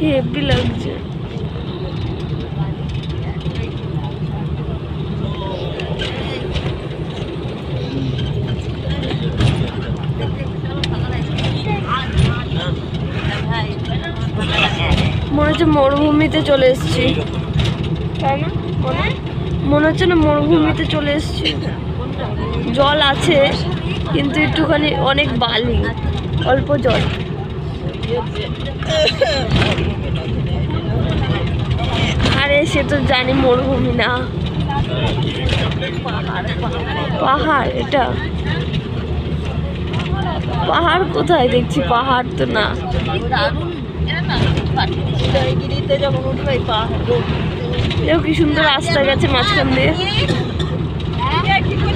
Heavy লাগছে। মনে হচ্ছে মরুভূমিতে চলে এসেছি। তাই না মনে- হচ্ছে না মরুভূমিতে চলে এসেছি। জল আছে কিন্তু একটুখানি অনেক বালি অল্প জল। আরে সে তো জানি মরুভূমি না। পাহাড় এটা। পাহাড় কোথায় দেখছি? পাহাড় তো না। উদয়গিরিতে যখন উঠবে পা দেখো কি সুন্দর রাস্তা গেছে মাঝখান দিয়ে। কিছুক্ষণ